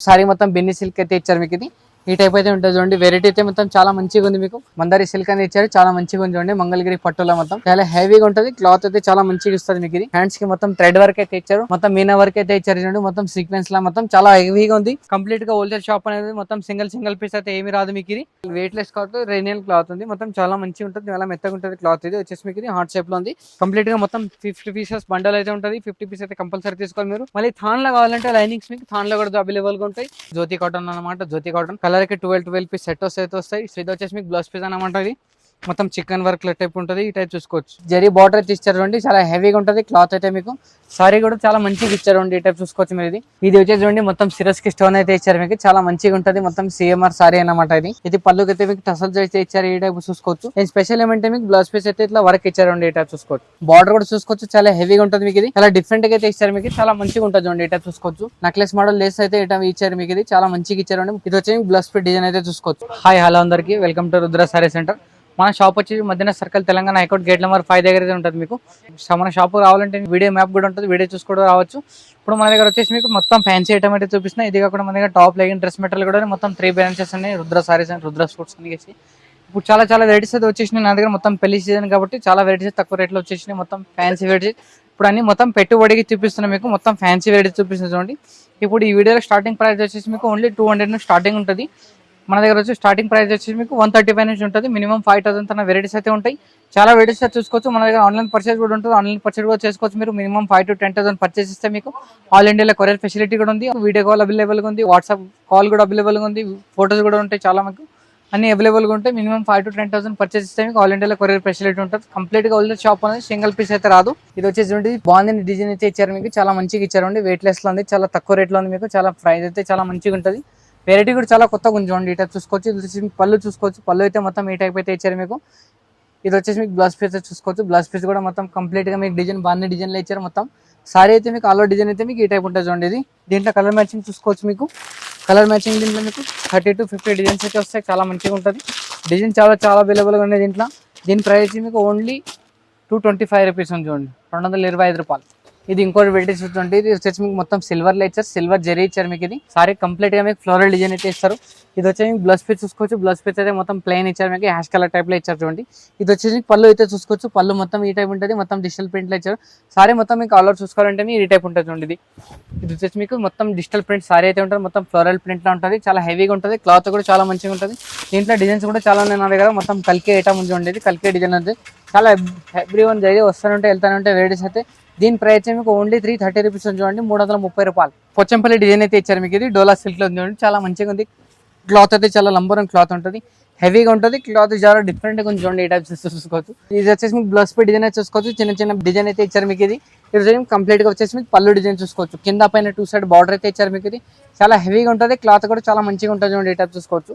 Sorry మొత్తం Binny silk అయితే ఇచ్చారు మీకు ఇది ఈ టైప్ అయితే ఉంటుంది చూడండి. వెరైటీ అయితే మొత్తం చాలా మంచిగా ఉంది మీకు. మందారి సిల్క్ అనేది ఇచ్చారు. చాలా మంచిగా ఉంది చూడండి. మంగళగిరి పట్టులో మొత్తం. చాలా హెవీగా ఉంటుంది. క్లాత్ అయితే చాలా మంచిగా ఇస్తుంది మీకు ఇది. హ్యాండ్స్కి మొత్తం థ్రెడ్ వర్క్ అయితే ఇచ్చారు. మొత్తం మీనా వర్క్ అయితే ఇచ్చారు చూడండి. మొత్తం సీక్వెన్స్ లా మొత్తం చాలా హెవీగా ఉంది. కంప్లీట్గా హోల్సేల్ షాప్ అనేది మొత్తం సింగిల్ సింగిల్ పీస్ అయితే ఏమి రాదు మీకు ఇది. వెయిట్ లెస్ క్లాత్ రెయినియల్ క్లాత్ ఉంది. మొత్తం చాలా మంచిగా ఉంటుంది. చాలా మెత్తగా ఉంటుంది క్లాత్ ఇది. వచ్చేసి మీకు ఇది హార్ట్ షేప్లో ఉంది. కంప్లీట్గా మొత్తం ఫిఫ్టీ పీసెస్ బండల్ అయితే ఉంటుంది. ఫిఫ్టీ పీస్ అయితే కంపల్సరీ తీసుకోవాలి మీరు. మళ్ళీ థాన్లో కావాలంటే లైనింగ్స్ మీకు థాన్లో కూడా అవైలబుల్గా ఉంటాయి. జ్యోతి కాటన్ అన్నమాట. జ్యోతి కాటన్ కలర్ కి ట్వెల్వ్ ట్వెల్వ్ పీస్ సెట్ వస్తాయి అయితే వస్తాయి. సో ఇది వచ్చేసి మీకు బ్లౌజ్ పీస్ అనమాట ఇది. మొత్తం చికెన్ వర్క్ టైప్ ఉంటుంది ఈ టైప్ చూసుకోవచ్చు. జరీ బార్డర్ అయితే ఇచ్చారు అండి చాలా హెవీగా ఉంటుంది క్లాత్ అయితే మీకు. సారీ కూడా చాలా మంచిగా ఇచ్చారు ఈ టైప్ చూసుకోవచ్చు మీరు ఇది. ఇది వచ్చేసి చూడండి మొత్తం సిరస్కి స్టోన్ అయితే ఇచ్చారు మీకు. చాలా మంచిగా ఉంటుంది మొత్తం సిఎంఆర్ సారీ అన్నమాట ఇది. ఇది పళ్ళుకి అయితే మీకు టసల్స్ అయితే ఇచ్చారు ఈ టైప్ చూసుకోవచ్చు. అండ్ స్పెషల్ ఏమంటే మీకు బ్లౌజ్ పీస్ అయితే ఇట్లా వర్క్ ఇచ్చారు ఈ టైప్ చూసుకోవచ్చు. బార్డర్ కూడా చూసుకోవచ్చు చాలా హెవీగా ఉంటుంది మీకు ఇది. చాలా డిఫరెంట్గా అయితే ఇచ్చారు మీకు చాలా మంచిగా ఉంటుంది చూడండి ఈ టైప్ చూసుకోవచ్చు. నెక్లెస్ మోడల్ లేస్ అయితే ఇటా ఇచ్చారు మీకు ఇది చాలా మంచిగా ఇచ్చారు అండి ఇది వచ్చి బ్లౌజ్ పీస్ డిజైన్ అయితే చూసుకోవచ్చు. హాయ్ హలో అందరికి welcome to Rudra sari centre మన షాప్ వచ్చి మధ్యన circle Telangana high court gate number five దగ్గర ఉంటుంది మీకు. మన షాప్ రావాలంటే వీడియో మ్యాప్ కూడా ఉంటుంది వీడియో చూసుకోవడం రావచ్చు. ఇప్పుడు మన దగ్గర వచ్చేసి మీకు మొత్తం ఫ్యాన్సీ ఐటమ్ అయితే చూపిస్తున్నా. ఇది కాకుండా మన దగ్గర టాప్ లెగిన్ డ్రెస్ మెటీరియల్ కూడా మొత్తం త్రీ బ్రాంచెస్ ఉన్నాయి రుద్ర సారీస్ అని రుద్ర స్పోర్ట్స్ అని ఇప్పుడు చాలా చాలా వెరైటీస్ అయితే వచ్చేసినాయి నా దగ్గర. మొత్తం పెళ్ళి సీజన్ కాబట్టి చాలా వెరైటీస్ తక్కువ రేట్లో వచ్చేసినాయి. మొత్తం ఫ్యాన్సీ వెరైటీస్ ఇప్పుడు అన్ని మొత్తం పెట్టుబడికి చూపిస్తున్నాం మీకు. మొత్తం ఫ్యాన్సీ వెరైటీస్ చూపిస్తుంది చూడండి. ఇప్పుడు ఈ వీడియోలో స్టార్టింగ్ ప్రైస్ వచ్చేసి మీకు ఓన్లీ టూ హండ్రెడ్ స్టార్టింగ్ ఉంటుంది. మన దగ్గర వచ్చి స్టార్టింగ్ ప్రైస్ వచ్చి మీకు వన్ థర్టీ ఫైవ్ నుంచి ఉంటుంది. మినిమం ఫైవ్ థౌసండ్ తన వెరైటీస్ అయితే ఉంటాయి. చాలా వెరైటీస్ అయితే చూసుకోవచ్చు. మన దగ్గర ఆన్లైన్ పర్చేస్ కూడా ఉంటుంది. ఆన్లైన్ పర్చేస్ కూడా చేసుకోవచ్చు మీరు. Minimum five to ten thousand purchase ఇస్తే మీకు ఆల్ ఇండియాలో కొరియర్ ఫెసిలిటీ కూడా ఉంది. వీడియో కాల్ అవైలబుల్గా ఉంది. వాట్సాప్ కాల్ కూడా అవైలబుల్గా ఉంది. ఫోటోస్ కూడా ఉంటాయి చాలా మీకు. అన్ని అవైలబుల్గా ఉంటాయి. Minimum five to ten thousand purchase ఇస్తే మీకు ఆల్ ఇండియాలో కొరియర్ ఫెసిలిటీ ఉంటుంది. కంప్లీట్గా ఓల్డ్ షాప్ అనేది సింగిల్ పీస్ అయితే రాదు. ఇది వచ్చేసి బాగుంది డిజైన్ అయితే ఇచ్చారు మీకు. చాలా మంచిగా ఇచ్చారండి వెయిట్ లెస్లో ఉంది. చాలా తక్కువ రేట్లో ఉంది మీకు. చాలా ప్రైస్ అయితే చాలా మంచిగా ఉంటుంది. వెరైటీ కూడా చాలా కొత్తగా ఉంది చూడండి. ఈ టైప్ చూసుకోవచ్చు ఇది వచ్చేసి పళ్ళు చూసుకోవచ్చు. పళ్ళు అయితే మొత్తం ఈ టైప్ అయితే ఇచ్చారు మీకు. ఇది వచ్చేసి మీకు బ్లౌజ్ పీస్ చూసుకోవచ్చు. బ్లౌజ్ పీస్ కూడా మొత్తం కంప్లీట్గా మీకు డిజైన్ బాగుంది డిజైన్లో ఇచ్చారు మొత్తం. సారీ అయితే మీకు ఆల్ డిజైన్ అయితే మీకు ఈ టైప్ ఉంటుంది చూడండి ఇది. దీంట్లో కలర్ మ్యాచింగ్ చూసుకోవచ్చు మీకు. కలర్ మ్యాచింగ్ దీంట్లో మీకు థర్టీ టు ఫిఫ్టీ డిజైన్స్ అయితే వస్తాయి. చాలా మంచిగా ఉంటుంది. డిజైన్ చాలా చాలా అవైలబుల్గా ఉన్నాయి దీంట్లో. దీని ప్రైస్ మీకు only two twenty five rupees ఉంది చూడండి. రెండు వందల ఇరవై ఐదు రూపాయలు. ఇది ఇంకోటి వెరైటీస్ చూడండి ఇది వచ్చేసి మీకు మొత్తం సిల్వర్లో ఇచ్చారు. సిల్వర్ జరీ ఇచ్చారు మీకు ఇది. సారీ కంప్లీట్గా మీకు ఫ్లోరల్ డిజైన్ అయితే ఇస్తారు. ఇది వచ్చేసి మీకు బ్లస్ పీస్ చూసుకోవచ్చు. బ్లస్ పీస్ అయితే మొత్తం ప్లెయిన్ ఇచ్చారు మీకు. హ్యాష్ కలర్ టైప్లో ఇచ్చారు చూడండి. ఇది వచ్చేసి పళ్ళు అయితే చూసుకోవచ్చు. పళ్ళు మొత్తం ఈ టైప్ ఉంటుంది. మొత్తం డిజిటల్ ప్రింట్లో ఇచ్చారు. సారీ మొత్తం మీకు ఆల్ ఓవర్ చూసుకోవాలంటే ఈ టైప్ ఉంటుంది చూడండి ఇది. ఇది వచ్చేసి మీకు మొత్తం డిజిటల్ ప్రింట్ సారీ అయితే ఉంటుంది. మొత్తం ఫ్లోరల్ ప్రింట్లో ఉంటుంది. చాలా హెవీగా ఉంటుంది. క్లాత్ కూడా చాలా మంచిగా ఉంటుంది. దీంట్లో డిజైన్స్ కూడా చాలా ఉన్నాయి నా దగ్గర. మొత్తం కల్కే ఐటమ్ ఉంది ఉండేది కల్కే డిజైన్ ఉంది. చాలా ఎవ్రీ వన్ జరిగి వస్తానంటే వెళ్తానంటే వెరైటీస్ అయితే దీని ప్రైస్ మీకు ఓన్లీ త్రీ థర్టీ రూపీస్ ఉంది చూడండి మూడు వందల ముప్పై రూపాయలు. పొచ్చంపల్లి డిజైన్ అయితే ఇచ్చారు మీకు ఇది. డోలా సిల్క్లో చూడండి చాలా మంచిగా ఉంది. క్లాత్ అయితే చాలా లంబరం క్లాత్ ఉంటుంది. హెవీగా ఉంటుంది క్లాత్ చాలా డిఫరెంట్గా కొంచెం చూడండి ఈ టైప్స్ చూసుకోవచ్చు. ఇది వచ్చేసి మీకు బ్లౌజ్ పే డిజైన్ అయితే చూసుకోవచ్చు చిన్న చిన్న డిజైన్ అయితే ఇచ్చారు మీకు ఇది. ఇది వచ్చేసి వచ్చేసి మీకు పళ్ళు డిజైన్ చూసుకోవచ్చు. కింద పైన టూ సైడ్ బార్డర్ అయితే ఇచ్చారు మీకు ఇది. చాలా హెవీగా ఉంటుంది క్లాత్ కూడా చాలా మంచిగా ఉంటుంది చూడండి ఈ టైప్ చూసుకోవచ్చు.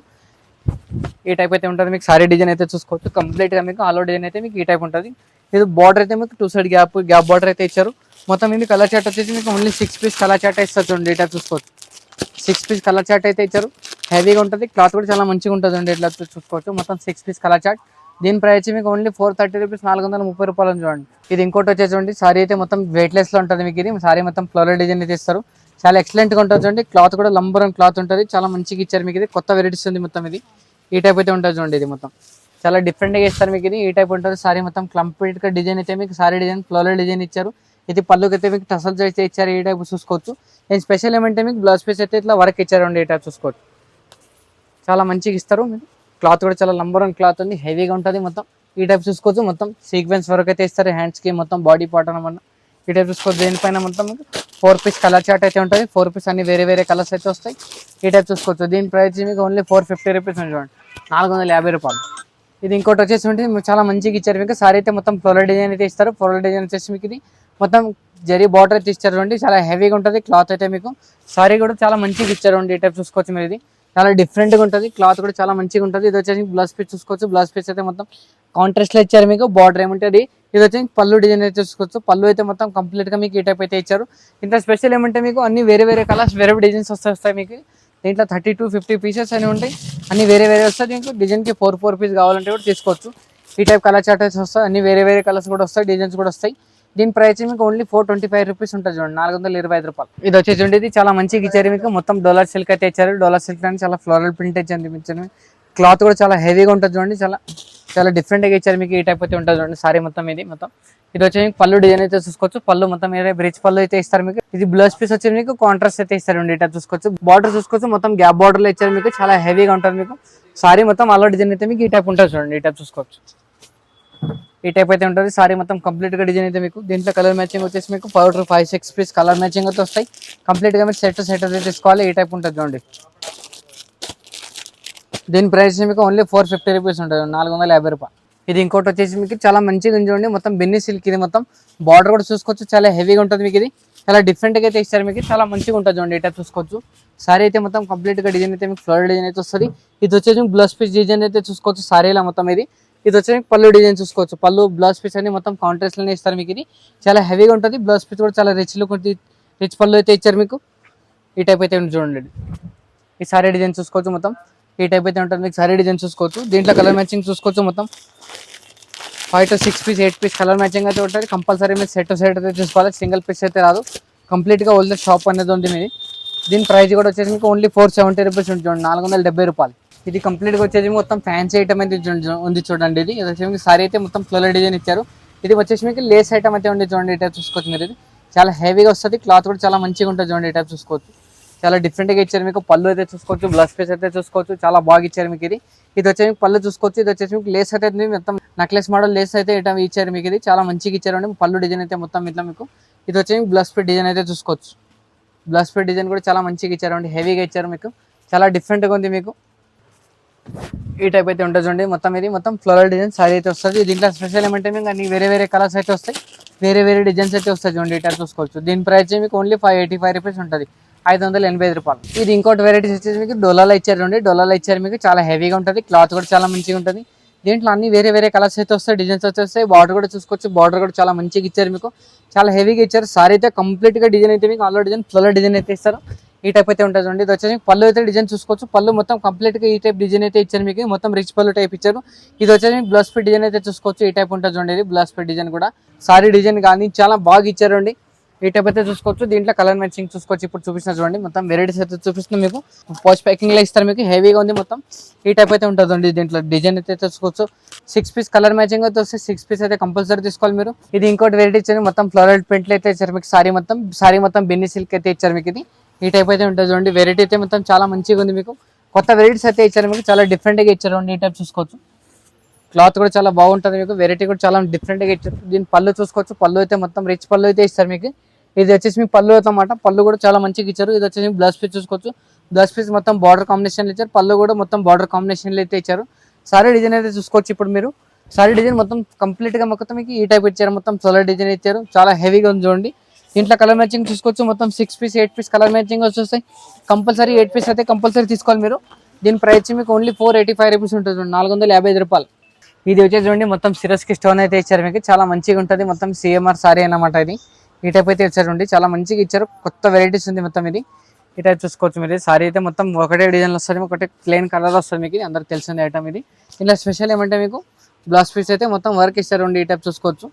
ఈ టైప్ అయితే ఉంటుంది మీకు సారీ డిజైన్ అయితే చూసుకోవచ్చు. కంప్లీట్గా మీకు ఆలో డిజైన్ అయితే మీకు ఈ టైప్ ఉంటుంది. ఇది బార్డర్ అయితే మీకు two side gap gap border అయితే ఇచ్చారు. మొత్తం ఇది కలర్ చాట్ వచ్చేసి మీకు only six piece colour chart ఇస్తారు చూడండి ఇట్లా చూసుకోవచ్చు. సిక్స్ పీస్ కలర్ చాట్ అయితే ఇచ్చారు. హెవీగా ఉంటుంది క్లాత్ కూడా చాలా మంచిగా ఉంటుంది అండి ఇట్లా చూసుకోవచ్చు. మొత్తం సిక్స్ పీస్ కలర్ చాట్ దీని ప్రైస్ మీకు ఓన్లీ ఫోర్ థర్టీ రూపీస్ నాలుగు వందల ముప్పై రూపాయలు చూడండి. ఇది ఇంకోటి వచ్చేసి చూడండి సారీ అయితే మొత్తం వెయిట్ లెస్లో ఉంటుంది మీకు ఇది. సారీ మొత్తం ఫ్లోరల్ డిజైన్ అయితే ఇస్తారు. చాలా ఎక్సలెంట్గా ఉంటుంది చూడండి. క్లాత్ కూడా లంబరం క్లాత్ ఉంటుంది. చాలా మంచిగా ఇచ్చారు మీకు ఇది. కొత్త వెరైటీస్ ఉంది మొత్తం ఇది. ఈ టైప్ అయితే ఉంటుంది చూడండి ఇది మొత్తం. చాలా డిఫరెంట్గా ఇస్తారు మీకు ఇది. ఈ టైప్ ఉంటుంది. సారీ మొత్తం కంప్లీట్గా డిజైన్ అయితే మీకు సారీ డిజైన్ ఫ్లోరల్ డిజైన్ ఇచ్చారు. ఇది పళ్ళుకి అయితే మీకు టసల్స్ అయితే ఇచ్చారు. ఈ టైప్ చూసుకోవచ్చు. నేను స్పెషల్ ఏమంటే మీకు బ్లౌజ్ పీస్ అయితే ఇట్లా వర్క్ ఇచ్చారు ఈ టైప్ చూసుకోవచ్చు. చాలా మంచిగా ఇస్తారు. మీరు క్లాత్ కూడా చాలా లంబర్ క్లాత్ ఉంది. హెవీగా ఉంటుంది మొత్తం. ఈ టైప్ చూసుకోవచ్చు. మొత్తం సీక్వెన్స్ వరకు అయితే ఇస్తారు. హ్యాండ్స్కి మొత్తం బాడీ పార్ట్ అనమాట ఈ టైప్ చూసుకోవచ్చు. దేనిపైన మొత్తం మీకు ఫోర్ పీస్ కలర్ చార్ట్ అయితే ఉంటుంది. ఫోర్ పీస్ అన్ని వేరే వేరే కలర్స్ అయితే వస్తాయి. ఈ టైప్ చూసుకోవచ్చు. దీని ప్రైస్ మీకు ఓన్లీ ఫోర్ ఫిఫ్టీ రూపీస్ ఉంది చూడండి. నాలుగు వందల యాభై రూపాయలు. ఇది ఇంకోటి వచ్చేసి ఉంటే చాలా మంచిగా ఇచ్చారు మీకు. సారీ అయితే మొత్తం ఫ్లోరల్ డిజైన్ అయితే ఇస్తారు. ఫ్లోరల్ డిజైన్ వచ్చేసి మీకు ఇది మొత్తం జరీ బార్డర్ అయితే ఇచ్చారు అండి చాలా హెవీగా ఉంటుంది. క్లాత్ అయితే మీకు సారీ కూడా చాలా మంచిగా ఇచ్చారు అండి ఈ టైప్ చూసుకోవచ్చు మీరు ఇది. చాలా డిఫరెంట్గా ఉంటుంది. క్లాత్ కూడా చాలా మంచిగా ఉంటుంది. ఇది వచ్చేసి బ్లౌజ్ పీస్ చూసుకోవచ్చు. బ్లౌజ్ పీస్ అయితే మొత్తం కాంట్రాస్ట్లో ఇచ్చారు మీకు. బార్డర్ ఏముంటుంది ఇది వచ్చి పళ్ళు డిజైన్ అయితే చూసుకోవచ్చు. పళ్ళు అయితే మొత్తం కంప్లీట్గా మీకు ఈ టైప్ అయితే ఇచ్చారు. ఇంత స్పెషల్ ఏమంటే మీకు అన్ని వేరే వేరే కలర్స్ వేరే డిజైన్స్ వస్తాయి మీకు. దీంట్లో థర్టీ టు ఫిఫ్టీ పీసెస్ అని ఉంటాయి. అన్ని వేరే వేరే వస్తాయి దీనికి డిజైన్కి ఫోర్ ఫోర్ పీస్ కావాలంటే కూడా తీసుకోవచ్చు. ఈ టైప్ కలర్ చార్టర్స్ వస్తాయి. అన్ని వేరే వేరే కలర్స్ కూడా వస్తాయి. డిజైన్స్ కూడా వస్తాయి. దీని ప్రైస్ మీకు only four twenty five rupees ఉంటుంది చూడండి. నాలుగు వందల ఇరవై ఐదు రూపాయలు. ఇది వచ్చేసి ఉండేది. చాలా మంచిగా ఇచ్చారు మీకు. మొత్తం డోలర్ సిల్క్ అయితే ఇచ్చారు. డోలర్ సిల్క్ అని చాలా ఫ్లోరల్ ప్రింట్ అయితే ఇచ్చారు క్లాత్ కూడా చాలా హెవీగా ఉంటుంది చూడండి చాలా చాలా డిఫరెంట్గా ఇచ్చారు మీకు ఈ టైప్ అయితే ఉంటుంది చూడండి సారీ మొత్తం ఇది మొత్తం. ఇది వచ్చి మీకు పళ్ళు డిజైన్ అయితే చూసుకోవచ్చు పళ్ళు మొత్తం మీరే బ్రిడ్జ్ పళ్ళు అయితే ఇస్తారు మీకు. ఇది బ్లౌజ్ పీస్ వచ్చి మీకు కాంట్రాస్ట్ అయితే ఇస్తారు ఈ టైప్ చూసుకోవచ్చు. బార్డర్ చూసుకోవచ్చు మొత్తం గ్యాప్ బార్డర్లో ఇచ్చారు మీకు చాలా హెవీగా ఉంటుంది మీకు. సారీ మొత్తం అల్లో డిజైన్ అయితే మీకు ఈ టైప్ ఉంటుంది చూడండి ఈ టైప్ చూసుకోవచ్చు. ఈ టైప్ అయితే ఉంటుంది సారీ మొత్తం కంప్లీట్గా డిజైన్ అయితే మీకు. దీంట్లో కలర్ మ్యాచింగ్ వచ్చేసి మీకు powder five six piece colour matching అయితే వస్తాయి. కంప్లీట్గా మీరు సెట్ సెట్ అయితే తీసుకోవాలి ఈ టైప్ ఉంటుంది చూడండి. దీని ప్రైస్ మీకు ఓన్లీ ఫోర్ ఫిఫ్టీ రూపీస్ ఉంటుంది నాలుగు వందల యాభై రూపాయలు. ఇది ఇంకోటి వచ్చేసి మీకు చాలా మంచిగా చూడండి మొత్తం బెన్నీ సిల్క్ ఇది మొత్తం. బార్డర్ కూడా చూసుకోవచ్చు చాలా హెవీగా ఉంటుంది మీకు ఇది. చాలా డిఫరెంట్గా అయితే ఇస్తారు మీకు చాలా మంచిగా ఉంటుంది చూడండి ఇట్లా చూసుకోవచ్చు. సారీ అయితే మొత్తం కంప్లీట్గా డిజైన్ అయితే మీకు ఫ్లోర్ డిజైన్ అయితే వస్తుంది. ఇది వచ్చేసి బ్లౌజ్ పీస్ డిజైన్ అయితే చూసుకోవచ్చు సారీలో మొత్తం ఇది. ఇది వచ్చేసి పళ్ళు డిజైన్ చూసుకోవచ్చు. పళ్ళు బ్లౌజ్ పీస్ అన్ని మొత్తం కాంట్రాస్ట్లోనే ఇస్తారు మీకు ఇది. చాలా హెవీగా ఉంటుంది బ్లౌజ్ పీస్ కూడా చాలా రిచ్ లుక్ ఉంటుంది రిచ్ పళ్ళు అయితే ఇచ్చారు మీకు. ఈ టైప్ అయితే చూడండి. ఈ సారీ డిజైన్ చూసుకోవచ్చు మొత్తం. ఈ టైప్ అయితే ఉంటుంది మీకు సారీ డిజైన్ చూసుకోవచ్చు. దీంట్లో కలర్ మ్యాచింగ్ చూసుకోవచ్చు మొత్తం. Five to six piece eight piece colour matching అయితే ఉంటుంది. కంపల్సరీ మీరు సెట్ సెట్ అయితే చూసుకోవాలి. సింగిల్ పీస్ అయితే రాదు. కంప్లీట్గా హోల్సేల్ షాప్ అనేది ఉంది మీది. దీని ప్రైస్ కూడా వచ్చేసి మీకు ఓన్లీ ఫోర్ సెవెంటీ రూపీస్ ఉంటుంది నాలుగు వందల డెబ్బై రూపాయలు. ఇది కంప్లీట్గా వచ్చేసి మొత్తం ఫ్యాన్సీ ఐటమ్ అయితే చూడండి- ఉంది చూడండి ఇది. ఇది వచ్చేసి మీకు సారీ అయితే మొత్తం ఫ్లోర్ డిజైన్ ఇచ్చారు. ఇది వచ్చేసి మీకు లేస్ ఐటమ్ అయితే ఉంది చూడండి. ఈ టైప్ చూసుకోవచ్చు మీరు ఇది. చాలా హెవీగా వస్తుంది. క్లాత్ కూడా చాలా మంచిగా ఉంటుంది చూడండి. ఈ టైప్ చూసుకోవచ్చు. చాలా డిఫరెంట్గా ఇచ్చారు మీకు. పళ్ళు అయితే చూసుకోవచ్చు బ్లస్ పీస్ అయితే చూసుకోవచ్చు చాలా బాగా ఇచ్చారు మీకు ఇది. ఇది వచ్చేసి మీకు పళ్ళు చూసుకోవచ్చు ఇది వచ్చేసి మీకు లేస్ అయితే మొత్తం నక్లెస్ మోడల్ లేస్ అయితే ఇట్లా ఇచ్చారు మీకు ఇది. చాలా మంచిగా ఇచ్చారు అండి. పళ్ళు డిజైన్ అయితే మొత్తం ఇట్లా మీకు. ఇది వచ్చే మీకు బ్లస్ పీస్ డిజైన్ అయితే చూసుకోవచ్చు. బ్లస్ పీస్ డిజైన్ కూడా చాలా మంచిగా ఇచ్చారు అండి. హెవీగా ఇచ్చారు మీకు. చాలా డిఫరెంట్గా ఉంది మీకు. ఈ టైప్ అయితే ఉంటుంది చూడండి. మొత్తం ఇది మొత్తం ఫ్లోరల్ డిజైన్ సారీ అయితే వస్తుంది. దీంట్లో స్పెషల్ ఏమంటే మీకు అన్ని వేరే వేరే కలర్స్ అయితే వస్తాయి. వేరే వేరే డిజైన్స్ అయితే వస్తాయి చూడండి. ఈ టైప్ చూసుకోవచ్చు. దీని ప్రైస్ మీకు only five eighty five rupees ఉంటుంది. ఐదు వందల ఎనభై ఐదు రూపాయలు. ఇది ఇంకోటి వెరైటీస్ వచ్చేసి మీకు డొలాలో ఇచ్చారు చూడండి డొలాలో ఇచ్చారు మీకు చాలా హెవీగా ఉంటుంది. క్లాత్ కూడా చాలా మంచిగా ఉంటుంది. దీంట్లో అన్ని వేరే వేరే కలర్స్ అయితే వస్తాయి. డిజైన్స్ వచ్చేస్తాయి బార్డర్ కూడా చూసుకోవచ్చు. బార్డర్ కూడా చాలా మంచిగా ఇచ్చారు మీకు. చాలా హెవీగా ఇచ్చారు. సారీ అయితే కంప్లీట్గా డిజైన్ అయితే మీకు ఆల్రెడీ డిజైన్ ఫ్లోర్ డిజైన్ అయితే ఇస్తారు. ఈ టైప్ అయితే ఉంటుంది ఇది వచ్చేసి పళ్ళు అయితే డిజైన్ చూసుకోవచ్చు. పళ్ళు మొత్తం కంప్లీట్గా ఈ టైప్ డిజైన్ అయితే ఇచ్చారు మీకు. మొత్తం రిచ్ పళ్ళు టైప్ ఇచ్చారు. ఇది వచ్చేసి బ్లస్ ఫిట్ డిజైన్ అయితే చూసుకోవచ్చు. ఈ టైప్ ఉంటుంది చూడండి. ఇది బ్లస్ ఫిట్ డిజైన్ కూడా. సారీ డిజైన్ కానీ చాలా బాగా ఇచ్చారు అండి. ఈ టైప్ అయితే చూసుకోవచ్చు. దీంట్లో కలర్ మ్యాచింగ్ చూసుకోవచ్చు. ఇప్పుడు చూపిస్తున్నా చూడండి. మొత్తం వెరైటీస్ అయితే చూపిస్తున్నా మీకు. పోస్ట్ ప్యాకింగ్లో ఇస్తారు మీకు. హెవీగా ఉంది మొత్తం. ఈ టైప్ అయితే ఉంటుందండి దీంట్లో. డిజైన్ అయితే చూసుకోవచ్చు. సిక్స్ పీస్ కలర్ మ్యాచింగ్ అయితే వస్తే సిక్స్ పీస్ అయితే కంపల్సరీ తీసుకోవాలి మీరు. ఇది ఇంకోటి వెరైటీ ఇచ్చారు. మొత్తం ఫ్లోరల్ ప్రింట్లు అయితే ఇచ్చారు మీకు. సారీ మొత్తం. సారీ మొత్తం బెన్నీ సిల్క్ అయితే ఇచ్చారు మీకు ఇది. ఈ టైప్ అయితే ఉంటుంది చూడండి. వెరైటీ అయితే మొత్తం చాలా మంచిగా ఉంది మీకు. కొత్త వెరైటీస్ అయితే ఇచ్చారు మీకు. చాలా డిఫరెంట్గా ఇచ్చారు ఈ టైప్ చూసుకోవచ్చు. క్లాత్ కూడా చాలా బాగుంటుంది మీకు. వెరైటీ కూడా చాలా డిఫరెంట్గా ఇచ్చారు. దీని పళ్ళు చూసుకోవచ్చు. పళ్ళు అయితే మొత్తం రిచ్ పళ్ళు అయితే ఇస్తారు మీకు. ఇది వచ్చేసి మీకు పళ్ళు అన్నమాట. పళ్ళు కూడా చాలా మంచిగా ఇచ్చారు. ఇది వచ్చేసి బ్లౌజ్ పీస్ చూసుకోవచ్చు. బ్లౌజ్ పీస్ మొత్తం బార్డర్ కాంబినేషన్లు ఇచ్చారు. పళ్ళు కూడా మొత్తం బార్డర్ కాంబినేషన్లు అయితే ఇచ్చారు. సారీ డిజైన్ అయితే చూసుకోవచ్చు ఇప్పుడు మీరు. సారీ డిజైన్ మొత్తం కంప్లీట్గా మొత్తం మీకు ఈ టైప్ ఇచ్చారు. మొత్తం సోలర్ డిజైన్ ఇచ్చారు. చాలా హెవీగా ఉంది చూడండి. దీంట్లో కలర్ మ్యాచింగ్ చూసుకోవచ్చు. మొత్తం six piece eight piece colour matching వచ్చేస్తాయి కంపల్సరీ ఎయిట్ పీస్ అయితే కంపల్సరీ తీసుకోవాలి మీరు. దీని ప్రైస్ మీకు only four eighty five rupees ఉంటుంది నాలుగు వందల యాభై ఐదు రూపాయలు. ఇది వచ్చేసి చూడండి మొత్తం సిరస్కి స్టోన్ అయితే ఇచ్చారు మీకు. చాలా మంచిగా ఉంటుంది. మొత్తం సిఎంఆర్ సారీ అన్నమాట ఇది. ఈ టైప్ అయితే ఇచ్చారండి చాలా మంచిగా ఇచ్చారు. కొత్త వెరైటీస్ ఉంది మొత్తం ఇది. ఈ టైప్ చూసుకోవచ్చు మీరు. సారీ అయితే మొత్తం ఒకటే డిజైన్లు వస్తుంది. ఒకటే ప్లెయిన్ కలర్ వస్తుంది మీకు. ఇది అందరికి తెలిసింది ఐటమ్ ఇది. ఇలా స్పెషల్ ఏమంటే మీకు బ్లౌజ్ పీస్ అయితే మొత్తం వర్క్ ఇస్తారు ఈ టైప్ చూసుకోవచ్చు.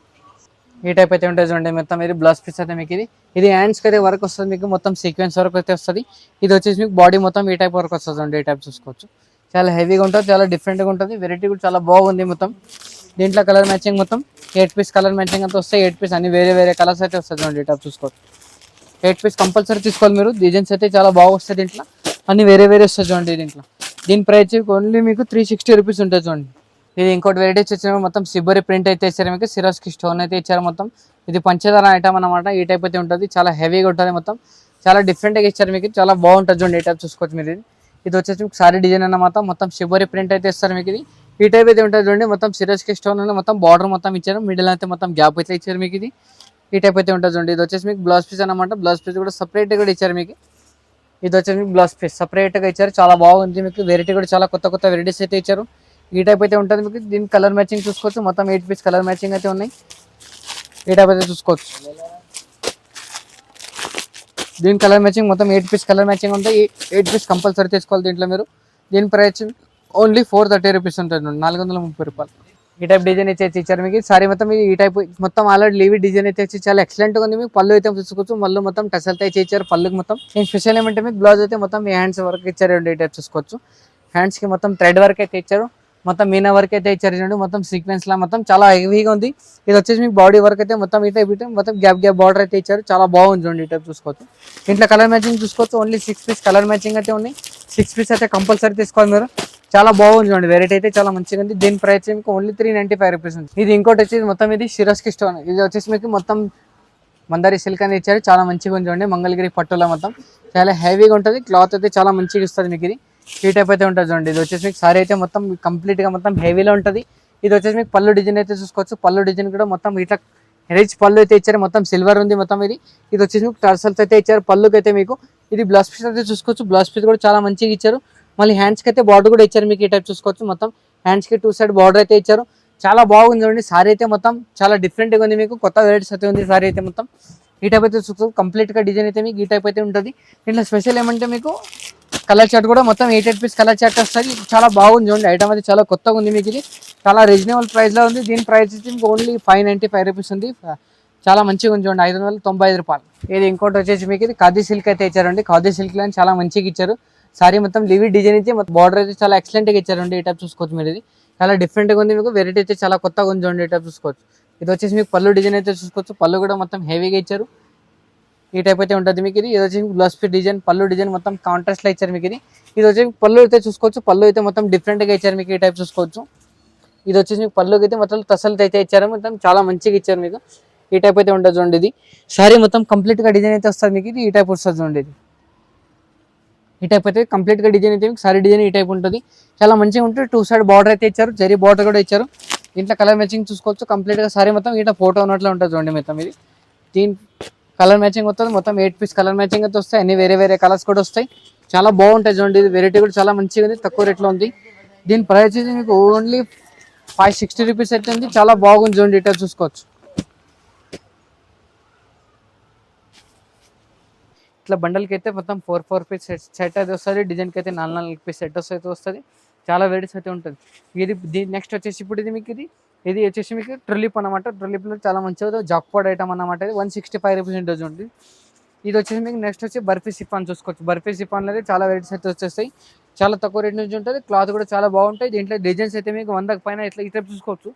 ఈ టైప్ అయితే ఉంటుంది చూడండి. మొత్తం ఇది బ్లౌజ్ పీస్ అయితే మీకు ఇది. ఇది హ్యాండ్స్కి అయితే వర్క్ వస్తుంది మీకు. మొత్తం సీక్వెన్స్ వర్క్ అయితే వస్తుంది. ఇది వచ్చేసి మీకు బాడీ మొత్తం ఈ టైప్ వర్క్ వస్తుంది ఈ టైప్ చూసుకోవచ్చు. చాలా హెవీగా ఉంటుంది. చాలా డిఫరెంట్గా ఉంటుంది. వెరైటీ కూడా చాలా బాగుంది మొత్తం. దీంట్లో కలర్ మ్యాచింగ్ మొత్తం ఎయిట్ పీస్ కలర్ మ్యాచింగ్ అంతా వస్తాయి. ఎయిట్ పీస్ అన్ని వేరే వేరే కలర్స్ అయితే వస్తాయి చూడండి ఈ టైప్ చూసుకోవచ్చు ఎయిట్ పీస్ కంపల్సరీ తీసుకోవాలి మీరు. డిజైన్స్ అయితే చాలా బాగా వస్తాయి దీంట్లో. అన్ని వేరే వేరే వస్తాయి చూడండి దీంట్లో. దీని ప్రైస్ ఓన్లీ మీకు త్రీ సిక్స్టీ రూపీస్ ఉంటుంది చూడండి. ఇది ఇంకోటి వెరైటీస్ వచ్చిన మొత్తం సిబ్బరి ప్రింట్ అయితే ఇచ్చారు మీకు. సిరస్కి స్టోన్ అయితే ఇచ్చారు మొత్తం. ఇది పంచదార ఐటమ్ అన్నమాట. ఈ టైప్ అయితే ఉంటుంది. చాలా హెవీగా ఉంటుంది మొత్తం. చాలా డిఫరెంట్గా ఇచ్చారు మీకు. చాలా బాగుంటుంది చూడండి ఈ టైప్ చూసుకోవచ్చు మీరు. ఇది ఇది వచ్చేసి మీకు సారీ డిజైన్ అన్నమాట. మొత్తం షిబోరి ప్రింట్ అయితే ఇస్తారు మీకు ఇది. ఈ టైప్ అయితే ఉంటుంది చూడండి. మొత్తం సిరస్కి స్టోన్ ఉంది మొత్తం బార్డర్ మొత్తం ఇచ్చారు. మిడిల్ అయితే మొత్తం గ్యాప్ అయితే ఇచ్చారు మీకు ఇది. ఈ టైప్ అయితే ఉంటుంది చూడండి. ఇది వచ్చేసి మీకు బ్లౌజ్ పీస్ అనమాట బ్లౌజ్ పీస్ కూడా సపరేట్ కూడా ఇచ్చారు మీకు. ఇది వచ్చేసి మీకు బ్లౌజ్ పీస్ సపరేట్గా ఇచ్చారు. చాలా బాగుంది మీకు. వెరైటీ కూడా చాలా కొత్త కొత్త వెరైటీస్ అయితే ఇచ్చారు. ఈ టైప్ అయితే ఉంటుంది మీకు. దీని కలర్ మ్యాచింగ్ చూసుకోవచ్చు. మొత్తం ఎయిట్ పీస్ కలర్ మ్యాచింగ్ అయితే ఉన్నాయి. ఈ టైప్ అయితే చూసుకోవచ్చు. దీని కలర్ మ్యాచింగ్ మొత్తం ఎయిట్ పీస్ కలర్ మ్యాచింగ్ ఉంటాయి. ఎయిట్ పీస్ కంపల్సరీ తీసుకోవాలి దీంట్లో మీరు. దీని price only four thirty rupees ఉంటుంది నాలుగు వందల ముప్పై రూపాయలు. ఈ టైప్ డిజైన్ అయితే ఇచ్చారు మీకు. సారీ మొత్తం ఈ టైప్ మొత్తం ఆల్రెడీ లీవ్ డిజైన్ అయితే వచ్చి చాలా ఎక్సలెంట్గా ఉంది మీకు. పళ్ళు అయితే చూసుకోవచ్చు మళ్ళీ మొత్తం టసల్ అయితే ఇచ్చారు పళ్ళుకి మొత్తం. నేను స్పెషల్ ఏమంటే మీకు బ్లౌజ్ అయితే మొత్తం మీ హ్యాండ్స్ వర్క్ ఇచ్చారు ఈ టైప్ చూసుకోవచ్చు. హ్యాండ్స్కి మొత్తం థ్రెడ్ వర్క్ అయితే ఇచ్చారు మొత్తం మీనా వర్క్ అయితే ఇచ్చారు చూడండి. మొత్తం సీక్వెన్స్ లా మొత్తం చాలా హెవీగా ఉంది. ఇది వచ్చేసి మీకు బాడీ వర్క్ అయితే మొత్తం ఈ టైప్ మొత్తం గ్యాప్ గ్యాప్ బార్డర్ అయితే ఇచ్చారు చాలా బాగుంది చూడండి ఈ టైప్ చూసుకోవచ్చు. ఇంట్లో కలర్ మ్యాచింగ్ చూసుకోవచ్చు. Only six piece colour matching అయితే ఉంది సిక్స్ పీస్ అయితే కంపల్సరీ తీసుకోవాలి మీరు. చాలా బాగుంది చూడండి. వెరైటీ అయితే చాలా మంచిగా ఉంది. దీని ప్రైస్ మీకు only three ninety five rupees ఉంది. ఇది ఇంకోటి వచ్చేసి మొత్తం ఇది శిరస్కి స్టోన్ ఇది వచ్చేసి మీకు మొత్తం మందారి సిల్క్ అనేది ఇచ్చారు. చాలా మంచిగా ఉంది చూడండి. మంగళగిరి పట్టులో మొత్తం. చాలా హెవీగా ఉంటుంది. క్లాత్ అయితే చాలా మంచిగా ఇస్తుంది మీకు ఇది. ఈ టైప్ అయితే ఉంటుంది చూడండి. ఇది వచ్చేసి మీకు సారీ అయితే మొత్తం కంప్లీట్గా మొత్తం హెవీలో ఉంటుంది. ఇది వచ్చేసి మీకు పళ్ళు డిజైన్ అయితే చూసుకోవచ్చు. పళ్ళు డిజైన్ కూడా మొత్తం ఇట్లా రిచ్ పళ్ళు అయితే ఇచ్చారు. మొత్తం సిల్వర్ ఉంది మొత్తం ఇది. ఇది వచ్చేసి మీకు టర్సల్స్ అయితే ఇచ్చారు. పళ్ళుకి అయితే మీకు ఇది బ్లౌజ్ పీస్ అయితే చూసుకోవచ్చు. బ్లౌజ్ పీస్ కూడా చాలా మంచిగా ఇచ్చారు. మళ్ళీ హ్యాండ్స్కి అయితే బార్డర్ కూడా ఇచ్చారు మీకు ఈ టైప్ చూసుకోవచ్చు మొత్తం. హ్యాండ్స్కి టూ సైడ్ బార్డర్ అయితే ఇచ్చారు. చాలా బాగుంది చూడండి సారీ అయితే మొత్తం చాలా డిఫరెంట్గా ఉంది మీకు కొత్త వెరైటీస్ అయితే ఉంది సారీ అయితే మొత్తం. ఈ టైప్ అయితే చూసుకోవచ్చు కంప్లీట్గా డిజైన్ అయితే మీకు ఈ టైప్ అయితే ఉంటుంది. దీంట్లో స్పెషల్ ఏమంటే మీకు కలర్ చార్ట్ కూడా మొత్తం eight eight piece colour chart వస్తుంది. చాలా బాగుంది చూడండి ఐటమ్ అయితే చాలా కొత్తగా ఉంది మీకు ఇది. చాలా రీజనబుల్ ప్రైస్లో ఉంది. దీని ప్రైస్ వచ్చి మీకు only five ninety five rupees ఉంది. చాలా మంచిగా ఉంది చూడండి ఐదు వందల తొంభై ఐదు రూపాయలు. ఇది ఇంకోటి వచ్చేసి మీకు ఇది ఖాదీ సిల్క్ అయితే ఇచ్చారండి. ఖాదీ సిల్క్లో చాలా మంచిగా ఇచ్చారు. సారీ మొత్తం లివి డిజైన్ ఇచ్చి మొత్తం బార్డర్ అయితే చాలా ఎక్సలెంట్గా ఇచ్చారండి ఈ టైప్ చూసుకోవచ్చు మీరు ఇది. చాలా డిఫరెంట్గా ఉంది మీకు వెరైటీ అయితే చాలా కొత్తగా ఉంది చూడండి ఈ టైప్ చూసుకోవచ్చు. ఇది వచ్చేసి మీకు పళ్ళు డిజైన్ అయితే చూసుకోవచ్చు. పళ్ళు కూడా మొత్తం హెవీగా ఇచ్చారు. ఈ టైప్ అయితే ఉంటుంది మీకు ఇది. ఇది వచ్చి బ్లౌజ్ పీస్ డిజైన్ పళ్ళు డిజైన్ మొత్తం కాంట్రాస్ట్లో ఇచ్చారు మీకు ఇది. ఇది వచ్చి పళ్ళు అయితే చూసుకోవచ్చు. పళ్ళు అయితే మొత్తం డిఫరెంట్గా ఇచ్చారు మీకు ఈ టైప్ చూసుకోవచ్చు. ఇది వచ్చేసి మీకు పళ్ళుకి అయితే మొత్తం తసలు అయితే ఇచ్చారు. మొత్తం చాలా మంచిగా ఇచ్చారు మీకు. ఈ టైప్ అయితే ఉంటుంది చూడండి ఇది. సారీ మొత్తం కంప్లీట్గా డిజైన్ అయితే వస్తుంది మీకు ఇది. ఈ టైప్ వస్తుంది చూడండి ఇది. ఈ టైప్ అయితే కంప్లీట్గా డిజైన్ అయితే మీకు సారీ డిజైన్ ఈ టైప్ ఉంటుంది. చాలా మంచిగా ఉంటుంది. టూ సైడ్ బార్డర్ అయితే ఇచ్చారు. జరీ బార్డర్ కూడా ఇచ్చారు. దీంట్లో కలర్ మ్యాచింగ్ చూసుకోవచ్చు. కంప్లీట్గా సారీ మొత్తం ఇట్లా ఫోటో ఉన్నట్లు ఉంటుంది చూడండి మొత్తం ఇది. దీని కలర్ మ్యాచింగ్ వస్తుంది. మొత్తం ఎయిట్ పీస్ కలర్ మ్యాచింగ్ అయితే వస్తాయి. అన్ని వేరే వేరే కలర్స్ కూడా వస్తాయి. చాలా బాగుంటాయి చూడండి ఇది. వెరైటీ కూడా చాలా మంచిగా ఉంది. తక్కువ రేట్లో ఉంది. దీని ప్రైస్ వచ్చి మీకు ఓన్లీ ఫైవ్ సిక్స్టీ రూపీస్ అయితే ఉంది. చాలా బాగుంది చూడండి. ఇట్లా చూసుకోవచ్చు. ఇట్లా బండల్కి అయితే మొత్తం four four piece set set అయితే వస్తుంది డిజైన్కి అయితే నాలుగు నాలుగు పీస్ సెట్ వస్తే వస్తుంది. చాలా వెరైటీస్ అయితే ఉంటుంది. ఇది దీని నెక్స్ట్ వచ్చేసి ఇప్పుడు ఇది మీకు ఇది ఇది వచ్చేసి మీకు ట్రిలిప్ అనమాట ట్రిలిప్లో చాలా మంచిగా జాక్పాడ్ ఐటమ్ అన్నమాట ఇది. వన్ సిక్స్టీ ఫైవ్ రూపీస్ ఉంటుంది ఇది వచ్చేసి మీకు నెక్స్ట్ వచ్చి బర్ఫీ సిఫాన్ చూసుకోవచ్చు. బర్ఫీ సిఫాన్లో అయితే చాలా వెరైటీస్ అయితే వచ్చేస్తాయి. చాలా తక్కువ రేట్ నుంచి ఉంటుంది. క్లాత్ కూడా చాలా బాగుంటాయి. దీంట్లో డిజైన్స్ అయితే మీకు వందకు పైన ఇట్లా ఇట్లా చూసుకోవచ్చు.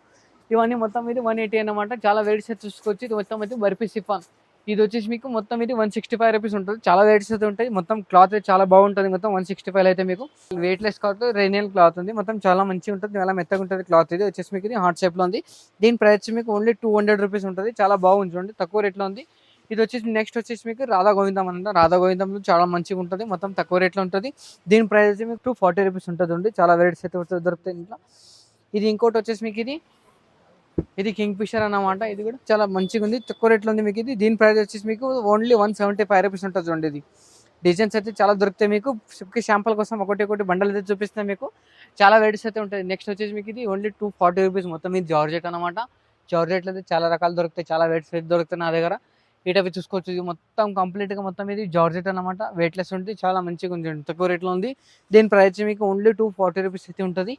ఇవన్నీ మొత్తం ఇది వన్ ఎయిటీ అనమాట చాలా వెరైటీస్ అయితే చూసుకోవచ్చు. ఇది మొత్తం అయితే బర్ఫీ సిఫాన్. ఇది వచ్చేసి మీకు మొత్తం ఇది వన్ సిక్స్టీ ఫైవ్ రూపీస్ ఉంటుంది. చాలా వెరైటీస్ అయితే ఉంటాయి. మొత్తం క్లాత్ అయితే చాలా బాగుంటుంది. మొత్తం వన్ సిక్స్టీ ఫైవ్ అయితే మీకు వెయిట్ లెస్ క్లాత్ రెయినియల్ క్లాత్ ఉంది. మొత్తం చాలా మంచిగా ఉంటుంది. చాలా మెత్తగా ఉంటుంది క్లాత్ ఇది. వచ్చేసి మీకు ఇది హార్ట్ షేప్లో ఉంది. దీని ప్రైస్ మీకు ఓన్లీ టూ హండ్రెడ్ రూపీస్ ఉంటుంది. చాలా బాగుంది చూడండి. తక్కువ రేట్లో ఉంది. ఇది వచ్చేసి నెక్స్ట్ వచ్చేసి మీకు రాధా గోవిందం అంట. రాధా గోవిందంలో చాలా మంచిగా ఉంటుంది. మొత్తం తక్కువ రేట్లో ఉంటుంది. దీని ప్రైస్ మీకు టూ ఫార్టీ రూపీస్ ఉంటుంది. చాలా వెరైటీస్ అయితే దొరుకుతాయి ఇంట్లో ఇది ఇంకోటి వచ్చేసి మీకు ఇది ఇది కింగ్ ఫిషర్ అన్నమాట. ఇది కూడా చాలా మంచిగా ఉంది తక్కువ రేట్లో ఉంది మీకు ఇది. దీని ప్రైస్ వచ్చేసి మీకు only one seventy five rupees ఉంటుంది చూడండి ఇది. డిజైన్స్ అయితే చాలా దొరుకుతాయి మీకు. షాంపుల్ కోసం ఒకటి ఒకటి బండలు అయితే చూపిస్తాయి మీకు. చాలా వెరైటీస్ అయితే ఉంటాయి. నెక్స్ట్ వచ్చేసి మీకు ఇది ఓన్లీ టూ ఫార్టీ రూపీస్ మొత్తం. ఇది జార్జెట్ అనమాట జార్జెట్లో అయితే చాలా రకాలు దొరుకుతాయి. చాలా వెరైటీస్ అయితే దొరుకుతాయి నా దగ్గర. ఈ టైప్ చూసుకోవచ్చు. ఇది మొత్తం కంప్లీట్గా మొత్తం ఇది జార్జెట్ అనమాట వెయిట్ లెస్ ఉంటుంది. చాలా మంచిగా ఉంది తక్కువ రేట్లో ఉంది. దీని ప్రైస్ మీకు ఓన్లీ టూ ఫార్టీ రూపీస్ అయితే ఉంటుంది.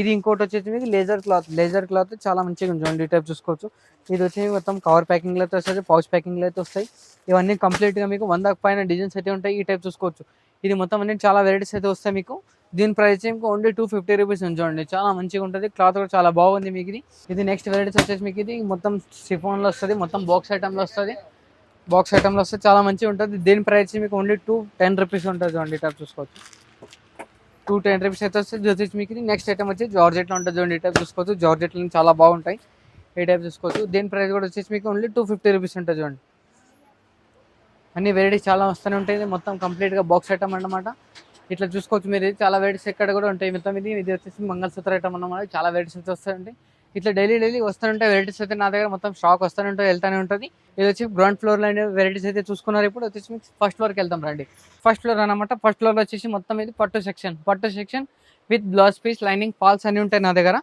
ఇది ఇంకోటి వచ్చేసి మీకు లేజర్ క్లాత్ లేజర్ క్లాత్ చాలా మంచిగా ఉంది చూడండి. ఈ టైప్ చూసుకోవచ్చు. ఇది వచ్చి మొత్తం కవర్ ప్యాకింగ్లో అయితే వస్తుంది. పౌచ్ ప్యాకింగ్లో అయితే వస్తాయి. ఇవన్నీ కంప్లీట్గా మీకు వంద పైన డిజైన్స్ అయితే ఉంటాయి. ఈ టైప్ చూసుకోవచ్చు. ఇది మొత్తం అన్ని చాలా వెరైటీస్ అయితే వస్తాయి మీకు. దీని ప్రైస్ మీకు ఓన్లీ టూ ఫిఫ్టీ రూపీస్ ఉంది చూడండి. చాలా మంచిగా ఉంటుంది. క్లాత్ కూడా చాలా బాగుంది మీకు ఇది. ఇది నెక్స్ట్ వెరైటీస్ వచ్చేసి మీకు ఇది మొత్తం సిఫోన్లో వస్తుంది. మొత్తం బాక్స్ ఐటమ్ వస్తుంది. బాక్స్ ఐటమ్లో వస్తే చాలా మంచిగా ఉంటుంది. దీని ప్రైస్ మీకు ఓన్లీ టూ టెన్ రూపీస్ ఉంటుంది చూడండి టైప్ చూసుకోవచ్చు. టూ టెన్ రూపీస్ అయితే వస్తే జ్యోతిష్ మీకు నెక్స్ట్ ఐటమ్ వచ్చి జార్జెట్లో ఉంటుంది చూడండి టైప్ చూసుకోవచ్చు. జార్జెట్లో చాలా బాగుంటాయి ఈ టైప్ చూసుకోవచ్చు. దీని ప్రైస్ కూడా వచ్చేసి మీకు ఓన్లీ టూ ఫిఫ్టీ రూపీస్ ఉంటుంది చూడండి. అన్ని వెరైటీస్ చాలా వస్తూనే ఉంటాయి. మొత్తం కంప్లీట్గా బాక్స్ ఐటమ్ అన్నమాట. ఇట్లా చూసుకోవచ్చు మీరు. చాలా వెరైటీస్ ఎక్కడ కూడా ఉంటాయి. మొత్తం ఇది ఇది వచ్చేసి మంగళసూత్ర ఐటమ్ అన్నమాట. చాలా వెరైటీస్ అయితే వస్తాయండి. ఇట్లా డైలీ డైలీ వస్తుంటాయి వెరైటీస్ అయితే నా దగ్గర మొత్తం స్టాక్ వస్తూనే ఉంటాయి వెళ్తూనే ఉంటుంది ఇది వచ్చి గ్రౌండ్ ఫ్లోర్లో వెరైటీస్ అయితే చూసుకున్నారు ఇప్పుడు వచ్చేసి మీకు ఫస్ట్ ఫ్లోర్కి వెళ్తాం రండి. ఫస్ట్ ఫ్లోర్ అన్నమాట ఫస్ట్ ఫ్లోర్ వచ్చేసి మొత్తం ఇది పట్టు సెక్షన్ పట్టు section with blouse piece lining falls అన్ని ఉంటాయి నా దగ్గర.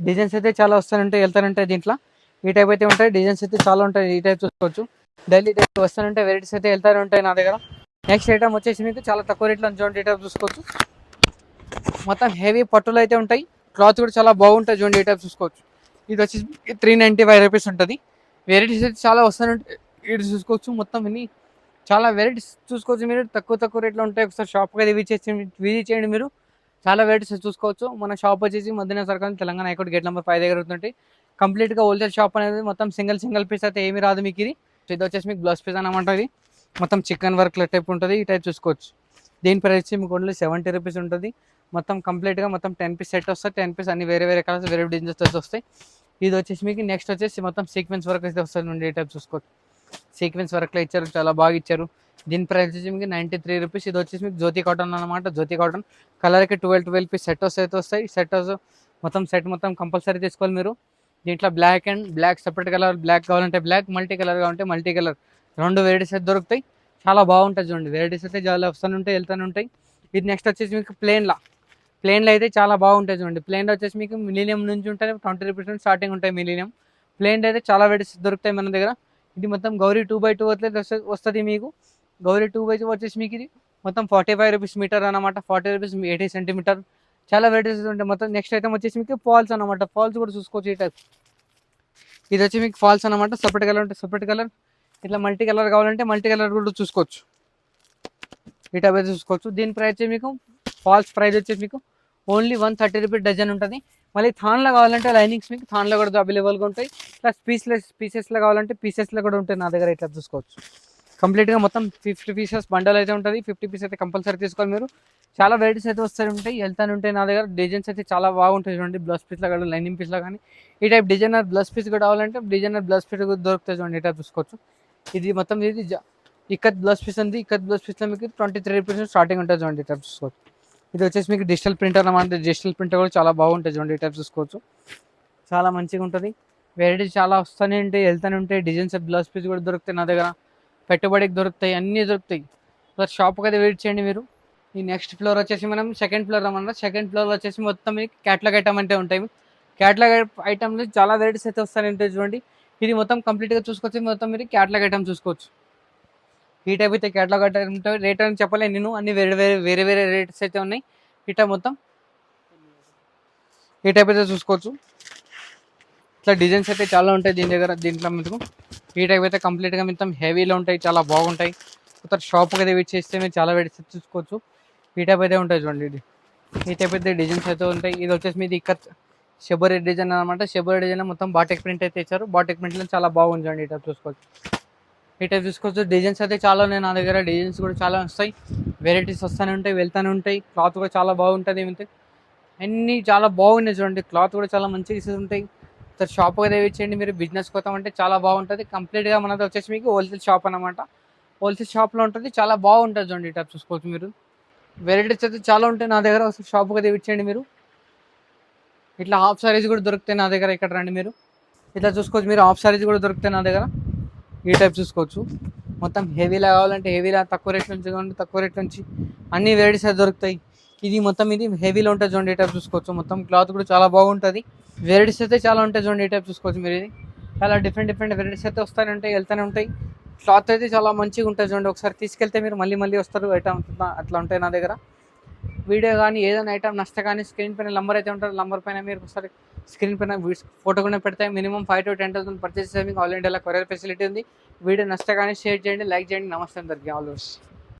డిజైన్స్ అయితే చాలా వస్తూనే ఉంటాయి వెళ్తానంటాయి దీంట్లో. ఈ టైప్ అయితే ఉంటాయి డిజైన్స్ అయితే చాలా ఉంటాయి ఈ టైప్ చూసుకోవచ్చు. డైలీ డైలీ వస్తుంటాయి వెరైటీస్ అయితే వెళ్తానే ఉంటాయి నా దగ్గర. నెక్స్ట్ ఐటమ్ వచ్చేసి మీకు చాలా తక్కువ రేట్లో చూడండి టైప్ చూసుకోవచ్చు. మొత్తం హెవీ పట్టులు అయితే ఉంటాయి. క్లాత్ కూడా చాలా బాగుంటుంది చూడండి ఈ టైప్ చూసుకోవచ్చు. ఇది వచ్చి త్రీ నైంటీ ఫైవ్ రూపీస్ ఉంటుంది. వెరైటీస్ అయితే చాలా వస్తాయి ఇటు చూసుకోవచ్చు మొత్తం అన్ని చాలా వెరైటీస్ చూసుకోవచ్చు మీరు. తక్కువ తక్కువ రేట్లో ఉంటాయి. ఒకసారి షాప్కి అయితే విజిట్ చేసి విజిట్ చేయండి మీరు. చాలా వెరైటీస్ చూసుకోవచ్చు. మన షాప్ వచ్చేసి మధ్యన సర్కార్ Telangana high court gate number five దగ్గర ఉంటుంది కంప్లీట్గా హోల్సేల్ షాప్ అనేది మొత్తం సింగిల్ సింగిల్ పీస్ అయితే ఏమీ రాదు మీకు ఇది. ఇది వచ్చేసి మీకు బ్లౌజ్ పీస్ అనమాట ఇది. మొత్తం చికెన్ వర్క్ టైప్ ఉంటుంది. ఈ టైప్ చూసుకోవచ్చు. దీని ప్రైస్ మీకు ఓన్లీ సెవెంటీ రూపీస్ ఉంటుంది. మొత్తం కంప్లీట్గా మొత్తం టెన్ పీస్ సెట్ వస్తాయి. టెన్ పీస్ అన్ని వేరే వేరే కలర్స్ వేరే డిజైన్స్ వస్తాయి. ఇది వచ్చేసి మీకు నెక్స్ట్ వచ్చేసి మొత్తం సీక్వెన్స్ వర్క్ అయితే వస్తుంది ఈ టైప్ చూసుకోవచ్చు సీక్వెన్స్ వర్క్లో ఇచ్చారు చాలా బాగా ఇచ్చారు. దీని ప్రైస్ వచ్చి మీకు నైంటీ త్రీ రూపీస్ ఇది వచ్చేసి మీకు జ్యోతి కాటన్ అనమాట జ్యోతి కాటన్ కలర్కి ట్వెల్వ్ ట్వెల్వ్ పీస్ సెట్ అయితే వస్తాయి. సెట్ మొత్తం సెట్ మొత్తం కంపల్సరీ తీసుకోవాలి మీరు. దీంట్లో black and black separate colour black కావాలంటే బ్లాక్ మల్టీ కలర్ కావాలంటే మల్టీ కలర్ రెండు వెరైటీస్ అయితే దొరుకుతాయి. చాలా బాగుంటుంది చూడండి. వెరైటీస్ అయితే చాలా వస్తూనే ఉంటాయి వెళ్తూనే ఉంటాయి. ఇది నెక్స్ట్ వచ్చేసి మీకు ప్లేన్లా ప్లేన్లో అయితే చాలా బాగుంటాయి చూడండి. ప్లేన్లో వచ్చేసి మీకు మిలీనియం నుంచి ఉంటాయి ట్వంటీ రూపీస్ నుంచి స్టార్టింగ్ ఉంటాయి మిలీనియం. ప్లేన్ అయితే చాలా వెరైటీస్ దొరుకుతాయి మన దగ్గర. ఇది మొత్తం గౌరీ టూ బై టూ వస్తుంది మీకు. గౌరీ టూ బై టూ వచ్చేసి మీకు ఇది మొత్తం ఫార్టీ ఫైవ్ రూపీస్ మీటర్ అనమాట ఫార్టీ రూపీస్ ఎయిటీ సెంటీమీటర్. చాలా వెరైటీస్ ఉంటాయి మొత్తం. నెక్స్ట్ ఐటమ్ వచ్చేసి మీకు ఫాల్స్ అనమాట ఫాల్స్ కూడా చూసుకోవచ్చు ఈ టైప్ ఇది వచ్చి మీకు ఫాల్స్ అనమాట సపరేట్ కలర్ ఉంటే సపరేట్ కలర్. ఇట్లా మల్టీ కలర్ కావాలంటే మల్టీ కలర్ కూడా చూసుకోవచ్చు. ఈ టైప్ అయితే చూసుకోవచ్చు. దీని ప్రైస్ మీకు ఫాల్స్ ప్రైస్ వచ్చేసి మీకు only one thirty rupees dozen ఉంటుంది. మళ్ళీ థాన్లో కావాలంటే లైనింగ్స్ మీకు థాన్లో కూడా అవైలబుల్గా ఉంటాయి. ప్లస్ పీస్లెస్ పీసెస్లో కావాలంటే పీసెస్లో కూడా ఉంటాయి నా దగ్గర ఇట్లా చూసుకోవచ్చు. కంప్లీట్గా మొత్తం ఫిఫ్టీ పీసెస్ బండల్ అయితే ఉంటుంది. ఫిఫ్టీ పీస్ అయితే కంపల్సరీ తీసుకోవాలి మీరు. చాలా వెరైటీస్ అయితే వస్తూ ఉంటాయి. వెళ్తానే ఉంటాయి నా దగ్గర. డిజైన్స్ అయితే చాలా బాగుంటాయి చూడండి. బ్లౌజ్ పీస్లో కానీ లైనింగ్ పీస్లో కానీ ఈ టైప్ డిజైనర్ బ్లౌజ్ పీస్ కూడా కావాలంటే డిజైనర్ బ్లౌజ్ పీస్ కూడా దొరుకుతాయి చూడండి. ఈ టైప్ చూసుకోవచ్చు. ఇది మొత్తం ఇది జ- ఇక్కత్ బ్లౌజ్ పీస్ ఉంది. ఇక్కత్ బ్లౌజ్ పీస్లో మీకు ట్వంటీ త్రీ రూపీస్ స్టార్టింగ్ ఉంటుంది చూడండి. ఈ టైప్ చూసుకోవచ్చు. ఇది వచ్చేసి మీకు డిజిటల్ ప్రింటర్ అనమాట డిజిటల్ ప్రింటర్ కూడా చాలా బాగుంటుంది చూడండి ఈ టైప్ చూసుకోవచ్చు. చాలా మంచిగా ఉంటుంది. వెరైటీస్ చాలా వస్తూనే ఉంటాయి వెళ్తూనే ఉంటాయి. డిజైన్స్ బ్లౌజ్ పీస్ కూడా దొరుకుతాయి నా దగ్గర. పెట్టుబడికి దొరుకుతాయి అన్నీ దొరుకుతాయి. ఒకసారి షాప్కి అయితే వెయిట్ చేయండి మీరు. ఈ నెక్స్ట్ ఫ్లోర్ వచ్చేసి మనం సెకండ్ ఫ్లోర్ అన్నమాట. సెకండ్ ఫ్లోర్ వచ్చేసి మొత్తం మీకు క్యాట్లాగ్ ఐటమ్ అంటే ఉంటాయి. క్యాట్లాగ్ ఐటమ్లు చాలా వెరైటీస్ అయితే వస్తాయి ఉంటాయి చూడండి. ఇది మొత్తం కంప్లీట్గా చూసుకోవచ్చు. మొత్తం మీరు క్యాట్లాగ్ ఐటమ్ చూసుకోవచ్చు. ఈ టైప్ అయితే క్యాట్లాగ్ ఐటమ్ రేట్ అని చెప్పలేను నేను. అన్ని వేరే వేరే వేరే వేరే రేట్స్ అయితే ఉన్నాయి. ఈ టైప్ మొత్తం ఈ టైప్ అయితే చూసుకోవచ్చు. ఇట్లా డిజైన్స్ అయితే చాలా ఉంటాయి దీని దగ్గర దీంట్లో మీకు. ఈ టైప్ అయితే కంప్లీట్గా మొత్తం హెవీలో ఉంటాయి. చాలా బాగుంటాయి. కొత్త షాప్కి అయితే వెయిట్ చేస్తే మీరు చాలా వెయిట్ చూసుకోవచ్చు. ఈ టైప్ అయితే ఉంటాయి చూడండి ఇది. ఈ టైప్ అయితే డిజైన్స్ అయితే ఉంటాయి. ఇది వచ్చేసి మీది ఇక్కడ షెబరీ డిజైన్ అనమాట షెబరీ డిజైన్ మొత్తం బాటిక్ ప్రింట్ అయితే ఇచ్చారు. బాటిక్ ప్రింట్లో చాలా బాగుంది చూడండి ఈ టైప్ చూసుకోవచ్చు. ఈ టైప్ చూసుకోవచ్చు డిజైన్స్ అయితే చాలా ఉన్నాయి. నా దగ్గర డిజైన్స్ కూడా చాలా వస్తాయి. వెరైటీస్ వస్తూనే ఉంటాయి వెళ్తూనే ఉంటాయి. క్లాత్ కూడా చాలా బాగుంటుంది ఏమంటే. అన్నీ చాలా బాగున్నాయి చూడండి. క్లాత్ కూడా చాలా మంచిగా ఉంటాయి. సార్ షాప్ అయితే మీరు బిజినెస్ కోసం అంటే చాలా బాగుంటుంది. కంప్లీట్గా మనది వచ్చేసి మీకు హోల్సేల్ షాప్ అనమాట హోల్సేల్ షాప్లో ఉంటుంది చాలా బాగుంటుంది చూడండి ఈ టైప్ చూసుకోవచ్చు మీరు. వెరైటీస్ అయితే చాలా ఉంటాయి నా దగ్గర. ఒకసారి షాప్కి అయితే ఇచ్చేయండి మీరు. ఇట్లా హాఫ్ సారీస్ కూడా దొరుకుతాయి నా దగ్గర. ఇక్కడ రండి మీరు. ఇట్లా చూసుకోవచ్చు మీరు హాఫ్ సారీస్ కూడా దొరుకుతాయి నా దగ్గర. ఈ టైప్ చూసుకోవచ్చు. మొత్తం హెవీలా కావాలంటే హెవీలా తక్కువ రేట్ నుంచి కావాలంటే తక్కువ రేట్ నుంచి అన్ని వెరైటీస్ అయితే దొరుకుతాయి. ఇది మొత్తం ఇది హెవీలో ఉంటుంది చూడండి ఈ టైప్ చూసుకోవచ్చు. మొత్తం క్లాత్ కూడా చాలా బాగుంటుంది. వెరైటీస్ అయితే చాలా ఉంటాయి చూడండి ఈ టైప్ చూసుకోవచ్చు మీరు ఇది. చాలా డిఫరెంట్ డిఫరెంట్ వెరైటీస్ అయితే వస్తూనే ఉంటాయి వెళ్తూనే ఉంటాయి. క్లాత్ అయితే చాలా మంచిగా ఉంటుంది చూడండి. ఒకసారి తీసుకెళ్తే మీరు మళ్ళీ మళ్ళీ వస్తారు. ఐటమ్ అట్లా ఉంటాయి నా దగ్గర. వీడియో కానీ ఏదైనా ఐటమ్ నష్ట కానీ స్క్రీన్ పైన నంబర్ అయితే ఉంటుంది. నంబర్ పైన మీరు ఒకసారి స్క్రీన్ పైన ఫోటో కూడా పెడతాయి. Minimum five to ten thousand purchase saving all ఇండియాలో కొరియర్ ఫెసిలిటీ ఉంది. వీడియో నష్టగానే షేర్ చేయండి లైక్ చేయండి. నమస్తే అందరికీ. ఆల్వేస్